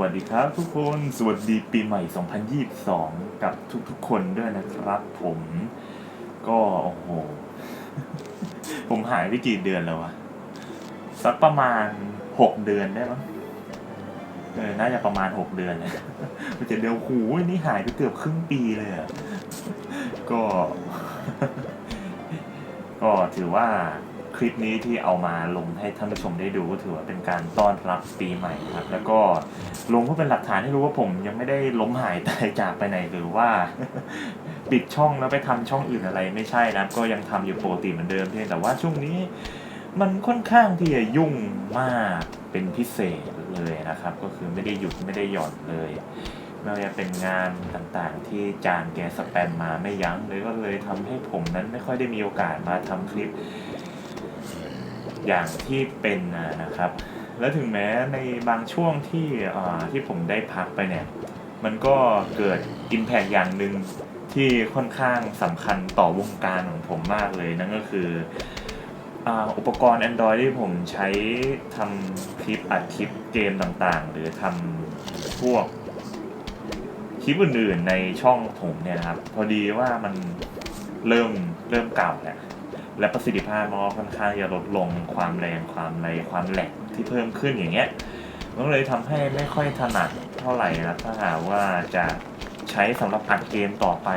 วัสดีครับทุกคนสวัสดีปีใหม่ 2022 กับทุกๆคนด้วยนะครับผมก็โอ้โห ผมหายไปกี่เดือนแล้ววะ สักประมาณ 6 เดือนได้มั้งเออน่าจะประมาณ 6 เดือนเลยมันจะเดียวหูนี่หายไปเกือบครึ่งปีเลยอะก็ ก็ถือว่า คลิปนี้ที่เอามาลงให้ท่านผู้ชมได้ดูก็ถือว่าเป็นการต้อนรับปีใหม่ครับ แล้วก็ลงเพื่อเป็นหลักฐานให้รู้ว่าผมยังไม่ได้ล้มหายตายจากไปไหนหรือว่า ปิดช่องแล้วไปทำช่องอื่นอะไรไม่ใช่นะก็ยังทำอยู่ปกติเหมือนเดิมเพียงแต่ว่าช่วงนี้มันค่อนข้างที่จะยุ่งมากเป็นพิเศษเลยนะครับ ก็คือไม่ได้หยุดไม่ได้หย่อนเลยไม่ว่าจะเป็นงานต่างๆ ที่จานแกสแปมมาไม่ยั้งเลยก็เลยทำให้ผมนั้นไม่ค่อยได้มีโอกาสมาทำคลิป อย่างที่เป็นนะครับ และถึงแม้ในบางช่วงที่ที่ผมได้พักไปเนี่ย มันก็เกิด Impact อย่างหนึ่งที่ค่อนข้างสำคัญต่อวงการของผมมากเลยนั่นก็คืออุปกรณ์ Android ที่ผมใช้ทำคลิปอัดคลิปเกมต่างๆ หรือทำพวกคลิปอื่นๆในช่องผมเนี่ยครับ พอดีว่ามันเริ่มเริ่มเก่าแล้ว และประสิทธิภาพมันก็ค่อนข้างจะลดลงความแรงความในความแหลกที่เพิ่มขึ้นอย่างเงี้ยมันก็เลยทำให้ไม่ค่อยถนัดเท่าไหร่นะถ้าหากว่าจะใช้สำหรับอัดเกมต่อไป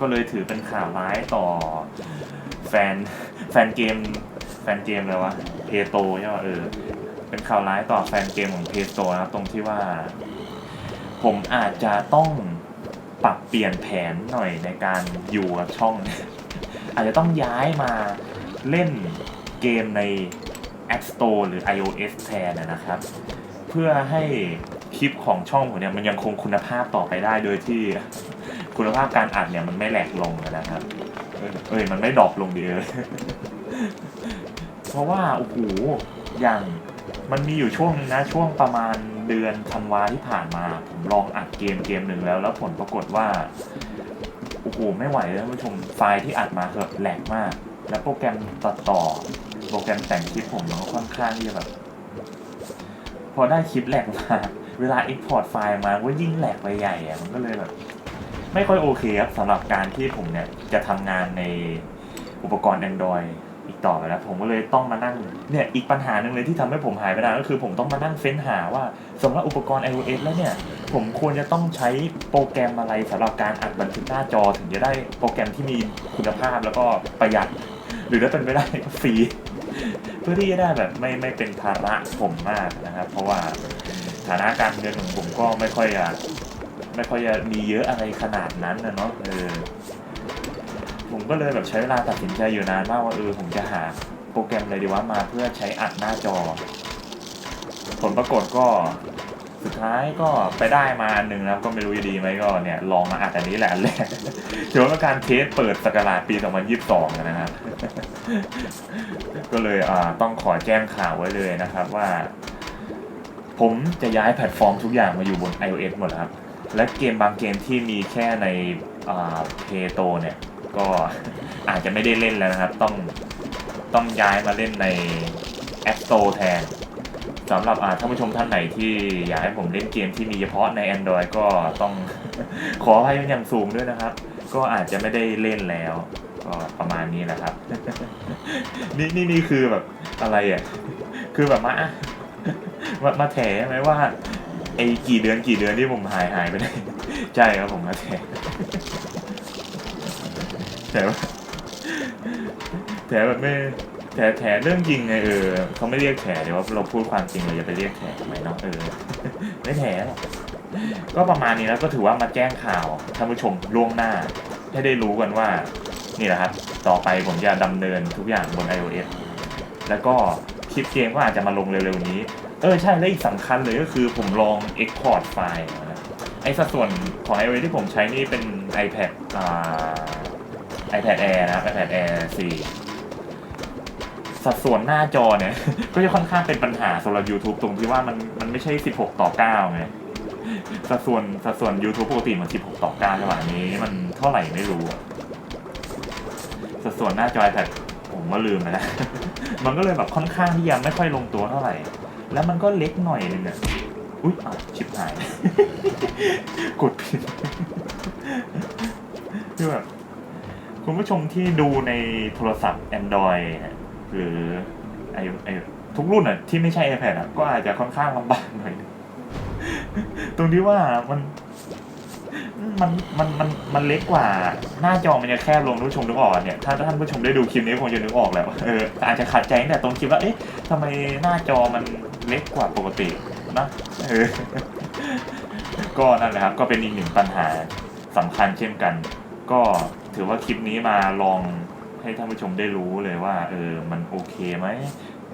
ก็เลยถือเป็นข่าวร้ายต่อแฟนแฟนเกมแฟนเกมเลยวะเพโตใช่ไหมเออเป็นข่าวร้ายต่อแฟนเกมของเพโตนะครับตรงที่ว่า ผมอาจจะต้องปรับเปลี่ยนแผนหน่อยในการอยู่กับช่อง อาจจะต้องย้ายมาเล่นเกมใน App Store หรือ iOS แทนนะนะครับ เพื่อให้คลิปของช่องผมเนี่ยมันยังคงคุณภาพต่อไปได้โดยที่คุณภาพการอัดเนี่ยมันไม่แหลกลงนะครับเอ้ยเอ้ยมันไม่ดรอปลงดีเลยเพราะว่าโอ้โหอย่างมันมีอยู่ช่วงนึงนะช่วงประมาณเดือนธันวาที่ผ่านมา ผมลองอัดเกมเกมหนึ่งแล้ว แล้วผลปรากฏว่า โอ้โหไม่ไหวเลยท่านผู้ชมไฟล์ที่อัดมาคือแบบแหลกมาก แล้วโปรแกรมตัดต่อ โปรแกรมแต่งคลิปผมมันก็ค่อนข้างที่จะแบบพอได้คลิปแหลกมาเวลา Export ไฟล์มาก็ยิ่งแหลกไปใหญ่อะมันก็เลยแบบไม่ค่อยโอเคครับสำหรับการที่ผมเนี่ยจะทำงานในอุปกรณ์ Android อีกต่อไปแล้ว ผมก็เลยต้องมานั่งเนี่ยอีกปัญหาหนึ่งเลยที่ทำให้ผมหายไปนานก็คือผมต้องมานั่งเฟ้นหาว่าสำหรับอุปกรณ์ iOS แล้วเนี่ย ผมควรจะต้องใช้โปรแกรมอะไรสำหรับการอัดบันทึกหน้าจอถึงจะได้โปรแกรมที่มีคุณภาพแล้วก็ประหยัด หรือถ้าเป็นไม่ได้ก็ฟรีเพื่อที่จะได้แบบไม่ไม่เป็นภาระผมมากนะครับ เพราะว่าฐานะการเงินของผมก็ไม่ค่อยจะไม่ค่อยจะมีเยอะอะไรขนาดนั้นนะเนาะเออ ผมก็เลยแบบใช้เวลาตัดสินใจอยู่นานมากว่าเออผมจะหาโปรแกรมอะไรดีว่ามาเพื่อใช้อัดหน้าจอ ผลปรากฏก็สุดท้ายก็ไปได้มาอันหนึ่งนะครับก็ไม่รู้จะดีไหมก็เนี่ยลองมาอัดอันนี้แหละอันแรกถือว่าการเทสเปิดสกราชปี 2022 นะครับก็เลยต้องขอแจ้งข่าวไว้เลยนะครับว่า ผมจะย้ายแพลตฟอร์มทุกอย่างมาอยู่บน iOS หมดแล้วครับ และเกมบางเกมที่มีแค่ในเพโตเนี่ย ก็อาจจะไม่ได้เล่นแล้วนะครับ ต้องต้องย้ายมาเล่นใน App Store แทนสำหรับท่านผู้ชมท่านไหนที่อยากให้ผมเล่นเกมที่มีเฉพาะใน Android ก็ต้องขออภัยเป็นอย่างสูงด้วยนะครับ ก็อาจจะไม่ได้เล่นแล้ว ก็ประมาณนี้แหละครับ นี่นี่นี่คือแบบอะไรอะ คือแบบมามามาแถไหมว่าไอ้กี่เดือนกี่เดือนที่ผมหายหายไปได้ใช่ครับผมมาแถ แถว่าแถแบบไม่แถแถเรื่องจริงไงเออเขาไม่เรียกแถเดี๋ยวว่าเราพูดความจริงเราจะไปเรียกแถทำไมเนาะเออไม่แถหรอกก็ประมาณนี้แล้วก็ถือว่ามาแจ้งข่าวท่านผู้ชมล่วงหน้า ให้ได้รู้กันว่า นี่แหละครับ ต่อไปผมจะดำเนินทุกอย่างบน iOS แล้วก็คลิปเกมก็อาจจะมาลงเร็วๆนี้ เออใช่และอีกสำคัญเลยก็คือผมลอง Export ไฟล์นะไอสัดส่วนของ iOS ที่ผมใช้นี่เป็น iPad อ่า iPad Air นะครับ iPad Air 4 สัดส่วนหน้าจอเนี่ย ก็จะค่อนข้างเป็นปัญหาสำหรับ YouTube ตรงที่ว่ามันมันไม่ใช่ 16 ต่อ9ไงสัดส่วนสัดส่วน YouTube ปกติมัน 16 ต่อ9ใช่ป่ะอันนี้มันเท่าไหร่ไม่รู้อะสัดส่วนหน้าจอ iPad ผมก็ลืมไปแล้วมันก็เลยแบบค่อนข้างที่ยังไม่ค่อยลงตัวเท่าไหร่ แล้วมันก็เล็กหน่อยนึงอะอุ๊ยอ้าวชิบหาย กดผิดคือแบบ คุณผู้ชมที่ดูในโทรศัพท์ Android เนี่ยหรือไอไอทุกรุ่นอะที่ไม่ใช่ iPad อะก็อาจจะค่อนข้างลำบากหน่อย ตรงที่ว่ามันมันมันมันมันเล็กกว่า หน้าจอมันจะแคบลงท่านผู้ชมนึกออกเนี่ยถ้าท่านผู้ชมได้ดูคลิปนี้คงจะนึกออกแหล้วเอออาจจะขัดใจแต่ตรงคลิปว่าเอ๊ะทำไมหน้าจอมันเล็กกว่าปกตินะเออก็นั่นแหละครับ ก็เป็นอีกหนึ่งปัญหาสำคัญเช่นกัน ก็ ถือว่าคลิปนี้มาลองให้ท่านผู้ชมได้รู้เลยว่า เออมันโอเคไหม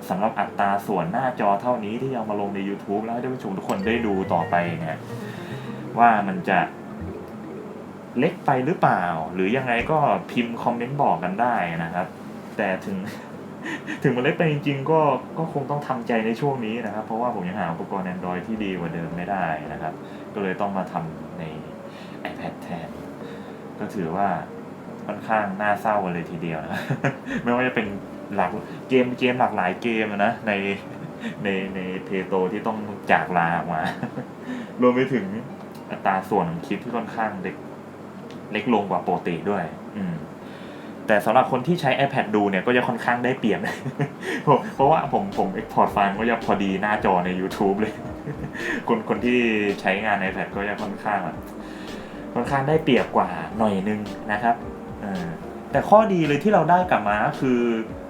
สำหรับอัตราส่วนหน้าจอเท่านี้ที่เอามาลงใน YouTube แล้วให้ท่านผู้ชมทุกคนได้ดูต่อไปเนี่ยว่ามันจะเล็กไปหรือเปล่า หรือยังไงก็พิมพ์คอมเมนต์บอกกันได้นะครับ แต่ถึงถึงมันเล็กไปจริง ๆ ก็ก็คงต้องทำใจในช่วงนี้นะครับ เพราะว่าผมยังหาอุปกรณ์ Android ที่ดีกว่าเดิมไม่ได้นะครับ ก็เลยต้องมาทำใน iPad แทน ก็ถือว่า ค่อนข้างน่าเศร้าเลยทีเดียวนะ ไม่ว่าจะเป็นหลักเกมเกมหลากหลายเกมนะในในในเพโตที่ต้องจากลาออกมา รวมไปถึงอัตราส่วนของคลิปที่ค่อนข้างเล็กเล็กลงกว่าปกติด้วย อืมแต่สำหรับคนที่ใช้ iPad ดูเนี่ยก็จะค่อนข้างได้เปรียบเพราะเพราะว่าผมผม export ไฟล์มันก็จะพอดีหน้าจอใน YouTube เลย คนคนที่ใช้งาน iPad ก็จะค่อนข้างแบบค่อนข้างได้เปรียบกว่าหน่อยนึงนะครับ แต่ข้อดีเลยที่เราได้กลับมาคือ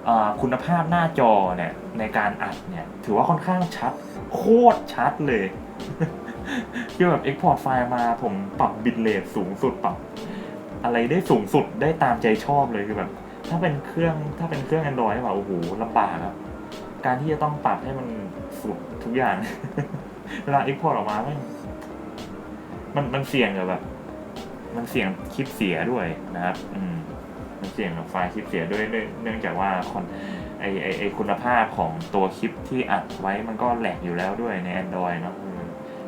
อคุณภาพหน้าจอเนี่ยในการอัดเนี่ยถือว่าค่อนข้างชัด โคตรชัดเลยคือแบบ export ไฟล์มาผมปรับบิตเรทสูงสุดปรับอะไรได้สูงสุดได้ตามใจชอบเลยคือแบบ ถ้าเป็นเครื่องถ้าเป็นเครื่อง Android แบบโอ้โหลำบากครับการที่จะต้องปรับให้มันสุดทุกอย่าง เวลา export ออกมาแม่งมันมันเสี่ยงกับแบบ มันเสี่ยงคลิปเสียด้วยนะครับอืมมันเสี่ยงกับไฟล์คลิปเสียด้วยเนื่องจากว่าคนไอไอไอคุณภาพของตัวคลิปที่อัดไว้มันก็แหลกอยู่แล้วด้วยใน Android เนอะอืม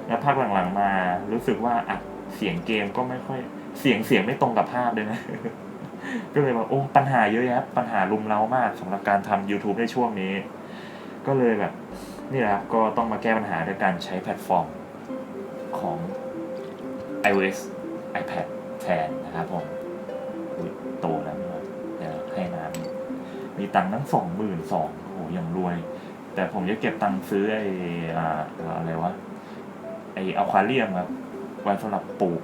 แล้วภาคหลังๆมารู้สึกว่าอัดเสียงเกมก็ไม่ค่อยเสียงเสียงไม่ตรงกับภาพเลยนะ ก็เลยว่าโอ้ปัญหาเยอะแยะปัญหารุมเร้ามากสำหรับการทำ YouTube ในช่วงนี้ ก็เลยแบบ นี่แหละครับก็ต้องมาแก้ปัญหาด้วยการใช้แพลตฟอร์มของ iOS iPad แทนนะครับผมโตแล้วเดี๋ยวให้น้ำมีตังค์ทั้งสองหมื่นสองโอ้โหยังรวย แต่ผมจะเก็บตังค์ซื้อไอ้อะไรวะไอ้อควาเรียมครับไว้สำหรับปลูก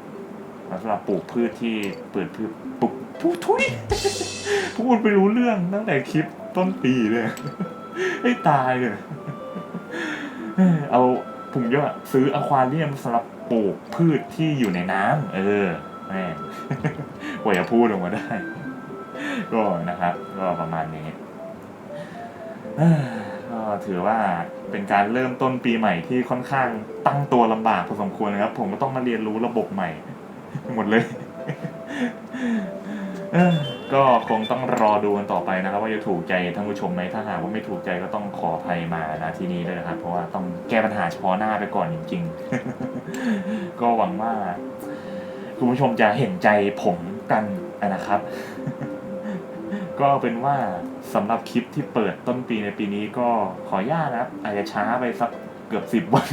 ไว้สำหรับปลูกพืชที่เปิดพืชปลูกพูดทุยพูดไปรู้เรื่องตั้งแต่คลิปต้นปีเลยให้ตายเลยเอาผมจะซื้ออควาเรียมสำหรับ ปลูกพืชที่อยู่ในน้ำเออแม่กว่าจะพูดออกมาได้ ก็นะครับ ก็ประมาณนี้ก็ถือว่าเป็นการเริ่มต้นปีใหม่ที่ค่อนข้างตั้งตัวลำบากพอสมควรนะครับ ผมก็ต้องมาเรียนรู้ระบบใหม่ หมดเลย ก็คงต้องรอดูกันต่อไปนะครับ ว่าจะถูกใจท่านผู้ชมไหมถ้าหากว่าไม่ถูกใจก็ต้องขออภัยมานะที่นี้ด้วยนะครับ เพราะว่าต้องแก้ปัญหาเฉพาะหน้าไปก่อนจริง ๆ ก็หวังว่า คุณผู้ชมจะเห็นใจผมกันนะครับ ก็เอาเป็นว่าสำหรับคลิปที่เปิดต้นปีในปีนี้ก็ขออนุญาตนะครับอาจจะช้าไปสักเกือบสิบวัน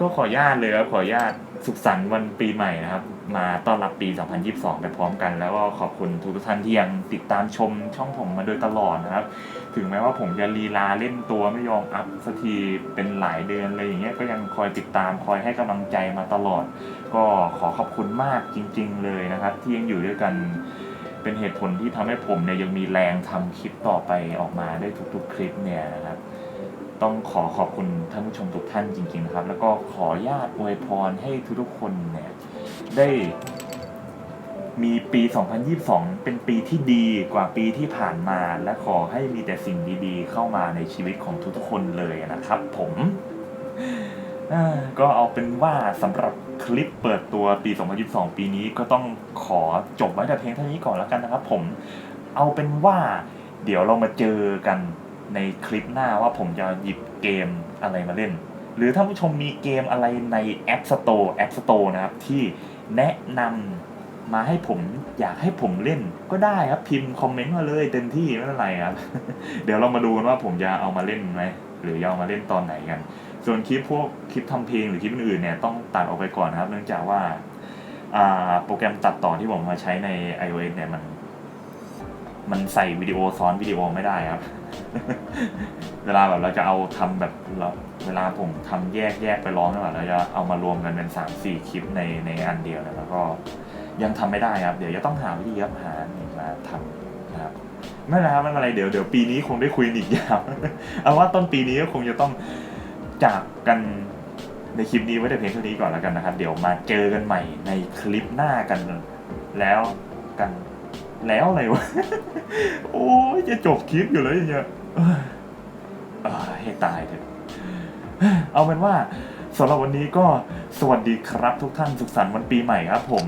ก็ขอญาตเลยครับขอญาตสุขสันต์วันปีใหม่นะครับ มาต้อนรับปี 2022 ไปพร้อมกัน แล้วก็ขอบคุณทุกท่านที่ยังติดตามชมช่องผมมาโดยตลอดนะครับ ถึงแม้ว่าผมจะลีลาเล่นตัวไม่ยอมอัพสักทีเป็นหลายเดือนอะไรอย่างเงี้ยก็ยังคอยติดตามคอยให้กำลังใจมาตลอด ก็ขอขอบคุณมากจริง ๆ เลยนะครับ ที่ยังอยู่ด้วยกันเป็นเหตุผลที่ทำให้ผมเนี่ยยังมีแรงทำคลิปต่อไปออกมาได้ทุกๆ คลิปเนี่ยนะครับ ต้องขอขอบคุณท่านผู้ชมทุกท่านจริงๆนะครับ แล้วก็ขอญาตอวยพรให้ทุกๆคนเนี่ยได้มีปี 2022 เป็นปีที่ดีกว่าปีที่ผ่านมา และขอให้มีแต่สิ่งดีๆ เข้ามาในชีวิตของทุกๆคนเลยนะครับ ผมก็เอาเป็นว่าสำหรับคลิปเปิดตัวปี 2022 ปีนี้ก็ต้องขอจบไว้แต่เพียงเท่านี้ก่อนแล้วกันนะครับ ผม เอาเป็นว่าเดี๋ยวเรามาเจอกัน ในคลิปหน้าว่าผมจะหยิบเกมอะไรมาเล่น หรือถ้าผู้ชมมีเกมอะไรใน App Store App Store นะครับ ที่แนะนำมาให้ผมอยากให้ผมเล่นก็ได้ครับพิมพ์คอมเมนต์มาเลยเต็มที่ไม่เป็นไรครับ เดี๋ยวเรามาดูกันว่าผมจะเอามาเล่นไหมหรือจะเอามาเล่นตอนไหนกัน ส่วนคลิปพวกคลิปทำเพลงหรือคลิปอื่นๆเนี่ยต้องตัดออกไปก่อนนะครับ เนื่องจากว่าอ่าโปรแกรมตัดต่อที่ผมมาใช้ใน iOS เนี่ยมัน มันใส่วิดีโอซ้อนวิดีโอไม่ได้ครับ เวลาแบบเราจะเอาทำแบบเราเวลาผมทำแยกแยกไปร้องนี่ยแบเราจะเอามารวมกันเป็นสามสี่คลิปในในอันเดียวนยแล้วก็ยังทำไม่ได้ครับ เดี๋ยวจะต้องหาวิธีครับหานี่มาทำนะครับไม่เป็นไรครับไม่เป็นไรเดี๋ยวเดี๋ยวปีนี้คงได้คุยอีกยาวเอาว่าต้นปีนี้ก็คงจะต้องจากกันในคลิปนี้ไว้แต่เพียงเท่านี้ก่อนแล้วกันนะครับ เดี๋ยวมาเจอกันใหม่ในคลิปหน้ากันแล้วกัน แล้วอะไรวะ โอ้ยจะจบคลิปอยู่แล้วอย่างเงี้ยเอ้ยเอ้ยให้ตายเถอะเอาเป็นว่าสำหรับวันนี้ก็สวัสดีครับทุกท่านสุขสันต์วันปีใหม่ครับผม